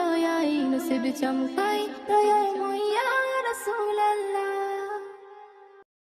দয়াই নসিব চমকাই দয়াই মুইয়া রসুল আল্লাহ